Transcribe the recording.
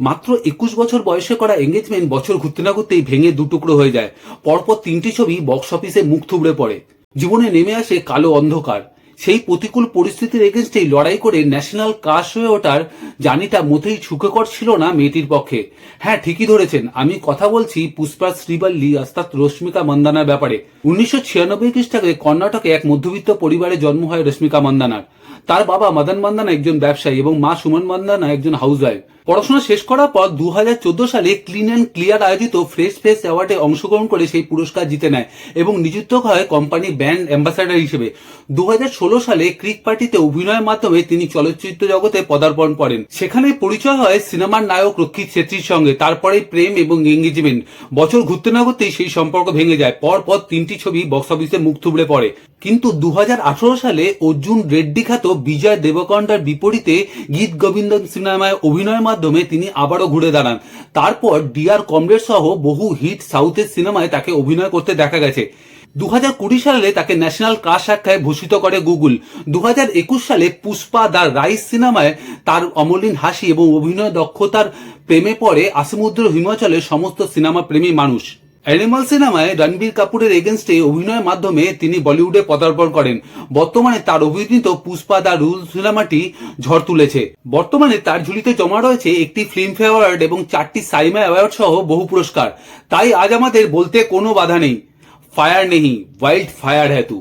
মাত্র একুশ বছর বয়সে করা এঙ্গেজমেন্ট বছর ঘুরতে না ঘুরতেই ভেঙে দুটুকরো হয়ে যায়। পরপর তিনটি ছবি বক্স অফিসে মুখ থুবড়ে পড়ে। জীবনে নেমে আসে কালো অন্ধকার। সেই প্রতিকূল পরিস্থিতির এগেনস্টেই লড়াই করে ন্যাশনাল কাশ হয়ে ওঠার জানিটা মোটেই সুখকর ছিল না মেয়েটির পক্ষে। হ্যাঁ ঠিকই ধরেছেন। আমি কথা বলছি পুষ্পা শ্রীবাল্লি অর্থাৎ রশ্মিকা মন্দানার ব্যাপারে। উনিশশো ছিয়ানব্বই খ্রিস্টাব্দে কর্ণাটকে এক মধ্যবিত্ত পরিবারে জন্ম হয় রশ্মিকা মন্দানার। তার বাবা মদন মন্দানা একজন ব্যবসায়ী এবং মা সুমন মন্দানা একজন হাউসওয়াইফ পড়াশোনা শেষ করার পর দু সালে ক্লিন অ্যান্ড ক্লিয়ার আয়োজিত ফ্রেশ ফেস অ্যাওয়ার্ডে অংশগ্রহণ করে সেই পুরস্কার জিতে নেয় এবং নিযুক্ত হয় কোম্পানি ব্র্যান্ড অ্যাম্বাসাডার হিসেবে। দু সালে ক্রিক পার্টিতে অভিনয়ের মাধ্যমে তিনি চলচ্চিত্র জগতে পদার্পণ করেন। সেখানে পরিচয় হয় সিনেমার নায়ক রক্ষিত ছেত্রীর সঙ্গে। তারপরে প্রেম এবং এঙ্গেজমেন্ট। বছর ঘুরতে না ঘুরতেই সেই সম্পর্ক ভেঙে যায়। পর পর তিনটি ছবি বক্স অফিসে মুখ থুবড়ে পড়ে। কিন্তু দুহাজার আঠারো সালে অর্জুন রেড্ডি খ্যাত বিজয় দেবকণ্ডার বিপরীতে গীত গোবিন্দ সিনেমায় অভিনয়ের মাধ্যমে তিনি আবারও ঘুরে দাঁড়ান। তারপর ডিআর কমরেড সহ বহু হিট সাউথের সিনেমায় তাকে অভিনয় করতে দেখা গেছে। দু কুড়ি সালে তাকে ন্যাশনাল ক্রাশ আখ্যায় ভূষিত করে গুগল। দু একুশ সালে পুষ্পা দ্য রাইস সিনেমায় তার অমলিন হাসি এবং অভিনয় দক্ষতার প্রেমে পড়ে আসমুদ্র হিমাচলের সমস্ত সিনেমা প্রেমী মানুষ। অ্যানিমাল সিনেমায় রণবীর কাপুরের এগেনস্টে অভিনয়ের মাধ্যমে তিনি বলিউডে পদার্পণ করেন। বর্তমানে তার অভিনীত পুষ্পা দা রুল সিনেমাটি ঝড় তুলেছে। বর্তমানে তার ঝুলিতে জমা রয়েছে একটি ফিল্মফেয়ার অ্যাওয়ার্ড এবং চারটি সাইমা অ্যাওয়ার্ড সহ বহু পুরস্কার। তাই আজ আমাদের বলতে কোনো বাধা নেই। ফায়ার নেই ওয়াইল্ড ফায়ার হ্যাঁ তু